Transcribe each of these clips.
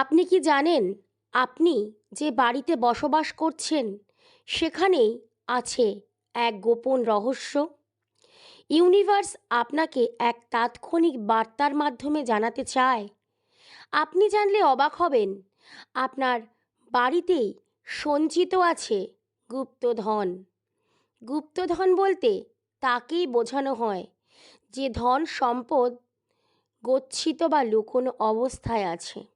আপনি কি জানেন, আপনি যে বাড়িতে বসবাস করছেন, সেখানেই আছে এক গোপন রহস্য? ইউনিভার্স আপনাকে এক তাৎক্ষণিক বার্তার মাধ্যমে জানাতে চায়। আপনি জানলে অবাক হবেন, আপনার বাড়িতেই সঞ্চিত আছে গুপ্তধন। গুপ্তধন বলতে তাকেই বোঝানো হয় যে ধন সম্পদ গচ্ছিত বা লুকোনো অবস্থায় আছে।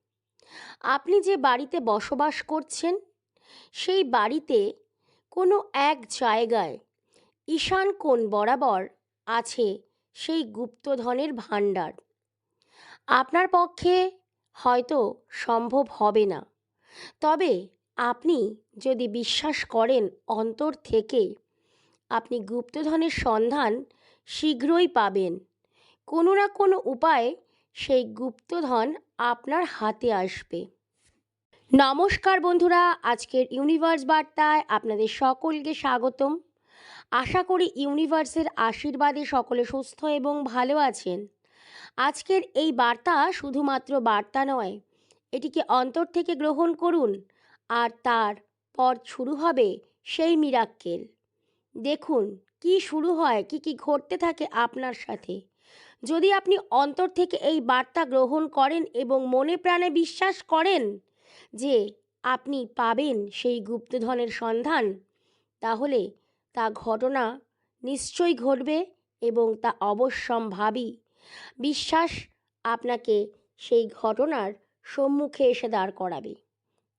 আপনি যে বাড়িতে বসবাস করছেন, সেই বাড়িতে কোনো এক জায়গায় ঈশান কোণ বরাবর আছে সেই গুপ্তধনের ভাণ্ডার। আপনার পক্ষে হয়তো সম্ভব হবে না। তবে আপনি যদি বিশ্বাস করেন অন্তর থেকে, আপনি গুপ্তধনের সন্ধান শীঘ্রই পাবেন। কোনো না কোনো উপায়ে সেই গুপ্তধন আপনার হাতে আসবে। নমস্কার বন্ধুরা, আজকের ইউনিভার্স বার্তায় আপনাদের সকলকে স্বাগতম। আশা করি ইউনিভার্সের আশীর্বাদে সকলে সুস্থ এবং ভালো আছেন। আজকের এই বার্তা শুধুমাত্র বার্তা নয়, এটিকে অন্তর থেকে গ্রহণ করুন আর তার পর শুরু হবে সেই মিরাক্কেল। দেখুন, কি শুরু হয়, কি কি ঘটতে থাকে আপনার সাথে। যদি আপনি অন্তর থেকে এই বার্তা গ্রহণ করেন এবং মনে প্রাণে বিশ্বাস করেন যে আপনি পাবেন সেই গুপ্তধনের সন্ধান, তাহলে তা ঘটনা নিশ্চয়ই ঘটবে এবং তা অবশ্যম্ভাবী। বিশ্বাস আপনাকে সেই ঘটনার সম্মুখে এসে দাঁড় করাবে।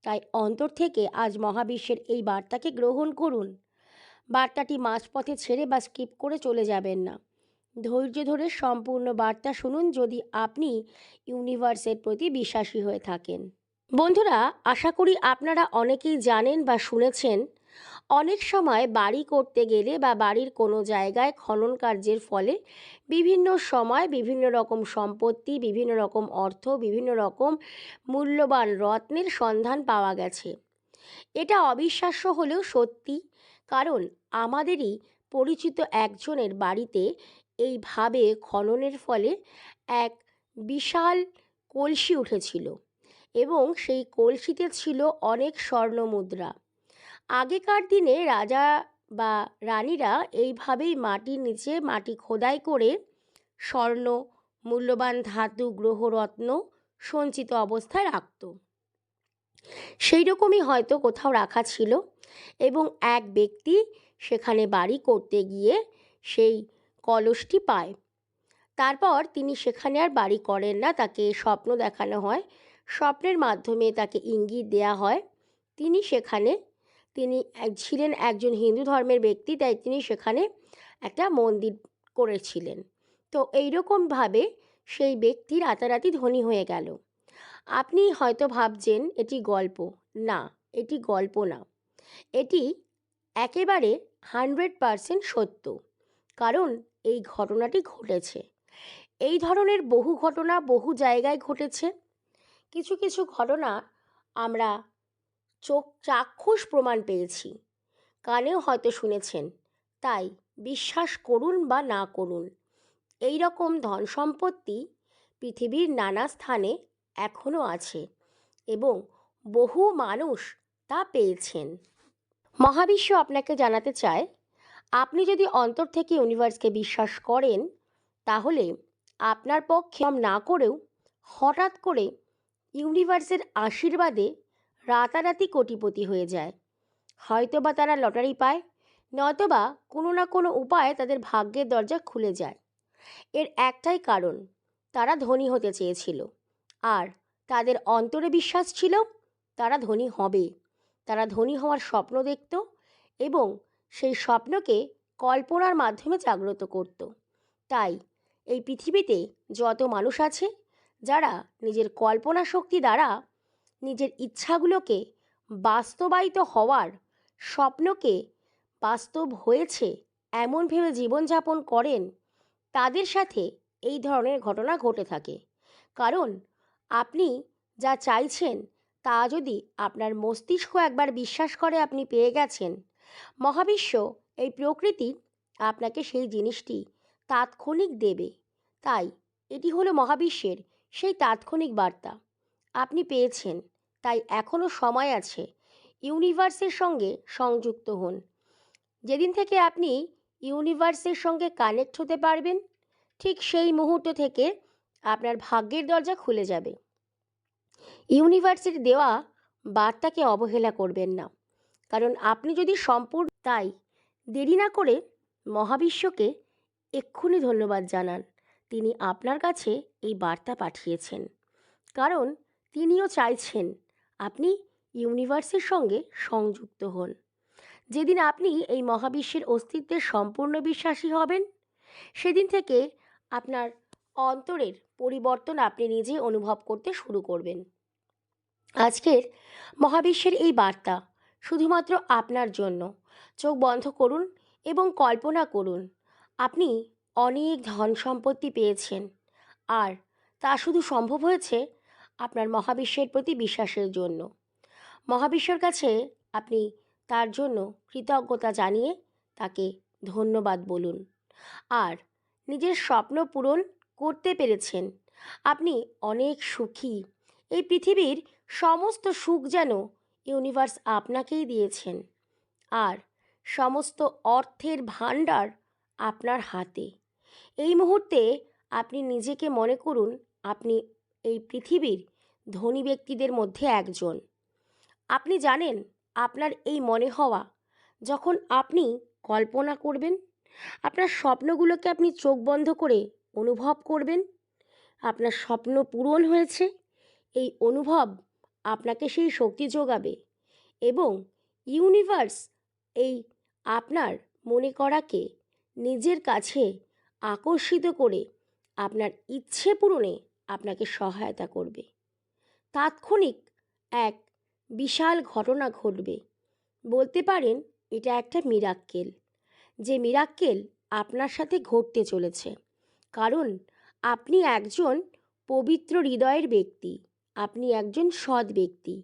তাই অন্তর থেকে আজ মহাবিশ্বের এই বার্তাকে গ্রহণ করুন। বার্তাটি মাঝপথে ছেড়ে বা স্কিপ করে চলে যাবেন না। ধৈর্য ধরে সম্পূর্ণ বার্তা শুনুন যদি আপনি ইউনিভার্সের প্রতি বিশ্বাসী হয়ে থাকেন। বন্ধুরা, আশা করি আপনারা অনেকেই জানেন বা শুনেছেন, অনেক সময় বাড়ি করতে গেলে বা বাড়ির কোনো জায়গায় খনন কার্যের ফলে বিভিন্ন সময় বিভিন্ন রকম সম্পত্তি, বিভিন্ন রকম অর্থ, বিভিন্ন রকম মূল্যবান রত্নের সন্ধান পাওয়া গেছে। এটা অবিশ্বাস্য হলেও সত্যি, কারণ আমাদেরই পরিচিত একজনের বাড়িতে এইভাবে খননের ফলে এক বিশাল কলসি উঠেছিল এবং সেই কলসিতে ছিল অনেক স্বর্ণ মুদ্রা আগেকার দিনে রাজা বা রানীরা এইভাবেই মাটির নিচে মাটি খোদাই করে স্বর্ণ, মূল্যবান ধাতু, গ্রহরত্ন সঞ্চিত অবস্থায় রাখত। সেই রকমই হয়তো কোথাও রাখা ছিল এবং এক ব্যক্তি সেখানে বাড়ি করতে গিয়ে সেই কলসটি পায়। তারপর তিনি সেখানে আর বাড়ি করেন না, তাকে স্বপ্ন দেখানো হয়। স্বপ্নের মাধ্যমে তাকে ইঙ্গিত দেয়া হয়। তিনি সেখানে, তিনি ছিলেন একজন হিন্দু ধর্মের ব্যক্তি, তাই তিনি সেখানে একটা মন্দির করেছিলেন। তো এইরকমভাবে সেই ব্যক্তি রাতারাতি ধনী হয়ে গেল। আপনি হয়তো ভাবছেন, এটি গল্প। না, এটি গল্প না। এটি একেবারে হান্ড্রেড পারসেন্ট সত্য। কারণ এই ঘটনাটি ঘটেছে। এই ধরনের বহু ঘটনা বহু জায়গায় ঘটেছে। কিছু কিছু ঘটনা আমরা চোখ চাক্ষুষ প্রমাণ পেয়েছি। কানেও হয়তো শুনেছেন। তাই বিশ্বাস করুন বা না করুন এই রকম ধন সম্পত্তি পৃথিবীর নানা স্থানে এখনও আছে এবং বহু মানুষ তা পেয়েছেন। মহাবিশ্ব আপনাকে জানাতে চায় আপনি যদি অন্তর থেকে ইউনিভার্সকে বিশ্বাস করেন, তাহলে আপনার পক্ষে না করেও হঠাৎ করে ইউনিভার্সের আশীর্বাদে রাতারাতি কোটিপতি হয়ে যায়। হয়তোবা তারা লটারি পায়, নয়তোবা কোনো না কোনো উপায়ে তাদের ভাগ্যের দরজা খুলে যায়। এর একটাই কারণ, তারা ধনী হতে চেয়েছিল। আর তাদের অন্তরে বিশ্বাস ছিল, তারা ধনী হবে। তারা ধনী হওয়ার স্বপ্ন দেখত এবং সেই স্বপ্নকে কল্পনার মাধ্যমে জাগ্রত করত। তাই এই পৃথিবীতে যত মানুষ আছে, যারা নিজের কল্পনা শক্তি দ্বারা নিজের ইচ্ছাগুলোকে বাস্তবায়িত হওয়ার স্বপ্নকে বাস্তব হয়েছে এমন ভেবে জীবনযাপন করেন, তাদের সাথে এই ধরনের ঘটনা ঘটে থাকে। কারণ আপনি যা চাইছেন তা যদি আপনার মস্তিষ্ক একবার বিশ্বাস করে আপনি পেয়ে গেছেন মহাবিশ্ব এই প্রকৃতি আপনাকে সেই জিনিসটি তাৎক্ষণিক দেবে। তাই এটি হলো মহাবিশ্বের সেই তাৎক্ষণিক বার্তা। আপনি পেয়েছেন, তাই এখনও সময় আছে ইউনিভার্সের সঙ্গে সংযুক্ত হন। যেদিন থেকে আপনি ইউনিভার্সের সঙ্গে কানেক্ট হতে পারবেন, ঠিক সেই মুহূর্ত থেকে আপনার ভাগ্যের দরজা খুলে যাবে। ইউনিভার্সের দেওয়া বার্তাকে অবহেলা করবেন না। কারণ আপনি যদি সম্পূর্ণ তাই দেরি না করে মহাবিশ্বকে এক্ষুনি ধন্যবাদ জানান। তিনি আপনার কাছে এই বার্তা পাঠিয়েছেন। কারণ তিনিও চাইছেন আপনি ইউনিভার্সের সঙ্গে সংযুক্ত হন। যেদিন আপনি এই মহাবিশ্বের অস্তিত্বের সম্পূর্ণ বিশ্বাসী হবেন, সেদিন থেকে আপনার অন্তরের পরিবর্তন আপনি নিজে অনুভব করতে শুরু করবেন। আজকের মহাবিশ্বের এই বার্তা শুধুমাত্র আপনার জন্য। চোখ বন্ধ করুন এবং কল্পনা করুন, আপনি অনেক ধন সম্পত্তি পেয়েছেন। আর তা শুধু সম্ভব হয়েছে আপনার মহাবিশ্বের প্রতি বিশ্বাসের জন্য। মহাবিশ্বের কাছে আপনি তার জন্য কৃতজ্ঞতা জানিয়ে তাকে ধন্যবাদ বলুন। আর নিজের স্বপ্ন পূরণ করতে পেরেছেন। আপনি অনেক সুখী। এই পৃথিবীর সমস্ত সুখ যেন ইউনিভার্স আপনাকেই দিয়েছেন। আর সমস্ত অর্থের ভাণ্ডার আপনার হাতে। এই মুহূর্তে আপনি নিজেকে মনে করুন, আপনি এই পৃথিবীর ধনী ব্যক্তিদের মধ্যে একজন। আপনি জানেন আপনার এই মনে হওয়া, যখন আপনি কল্পনা করবেন, আপনার স্বপ্নগুলোকে আপনি চোখ বন্ধ করে অনুভব করবেন, আপনার স্বপ্ন পূরণ হয়েছে, এই অনুভব আপনাকে সেই শক্তি যোগাবে এবং ইউনিভার্স এই আপনার মনে করাকে নিজের কাছে আকর্ষিত করে আপনার ইচ্ছে পূরণে আপনাকে সহায়তা করবে। তাৎক্ষণিক এক বিশাল ঘটনা ঘটবে। বলতে পারেন, এটা একটা মিরাক্কেল যে মিরাক্কেল আপনার সাথে ঘটতে চলেছে। কারণ, আপনি একজন পবিত্র হৃদয়ের ব্যক্তি। আপনি একজন সৎ ব্যক্তি।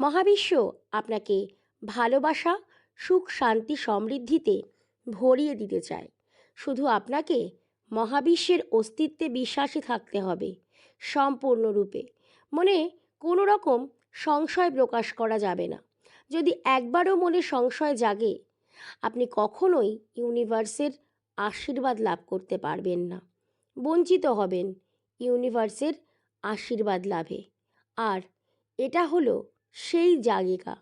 মহাবিশ্ব আপনাকে ভালোবাসা, সুখ, শান্তি, সমৃদ্ধিতে ভরিয়ে দিতে চায়। শুধু আপনাকে মহাবিশ্বের অস্তিত্বে বিশ্বাসী থাকতে হবে, সম্পূর্ণরূপে। মনে কোনো রকম সংশয় প্রকাশ করা যাবে না। যদি একবারও মনে সংশয় জাগে, আপনি কখনোই ইউনিভার্সের আশীর্বাদ লাভ করতে পারবেন না। বঞ্চিত হবেন ইউনিভার্সের আশীর্বাদ লাভে। আর এটা হলো সেই জায়গা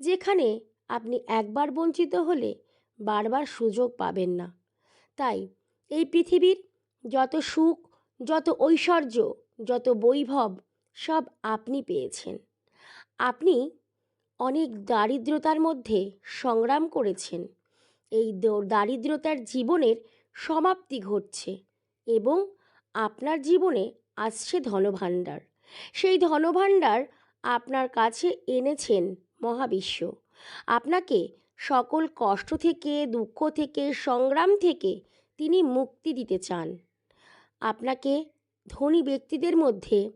যেখানে আপনি একবার বঞ্চিত হলে বারবার সুযোগ পাবেন না। তাই এই পৃথিবীর যত সুখ, যত ঐশ্বর্য, যত বৈভব সব আপনি পেয়েছেন। আপনি অনেক দারিদ্রতার মধ্যে সংগ্রাম করেছেন। এই দারিদ্রতার জীবনের সমাপ্তি ঘটছে এবং আপনার জীবনে আসছে ধনভাণ্ডার। সেই ধনভাণ্ডার আপনার কাছে এনেছেন মহাবিশ্ব। আপনাকে সকল কষ্ট থেকে, দুঃখ থেকে, সংগ্রাম থেকে তিনি মুক্তি দিতে চান। আপনাকে ধনী ব্যক্তিদের মধ্যে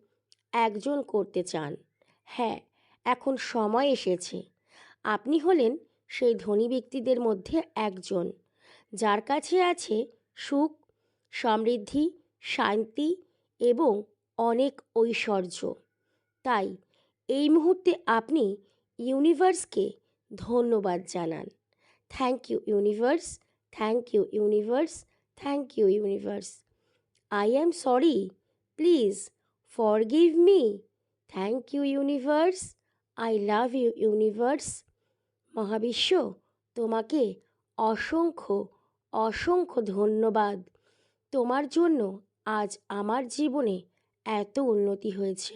একজন করতে চান। হ্যাঁ এখন সময় এসেছে। আপনি হলেন সেই ধনী ব্যক্তিদের মধ্যে একজন। যার কাছে আছে সুখ, সমৃদ্ধি, শান্তি এবং অনেক ঐশ্বর্য। তাই এই মুহূর্তে আপনি ইউনিভার্সকে ধন্যবাদ জানান। Thank you universe, thank you universe, thank you universe. I am sorry, please forgive me. Thank you universe, I love you universe. মহাবিশ্ব, তোমাকে অসংখ্য অসংখ্য ধন্যবাদ। তোমার জন্য আজ আমার জীবনে এত উন্নতি হয়েছে।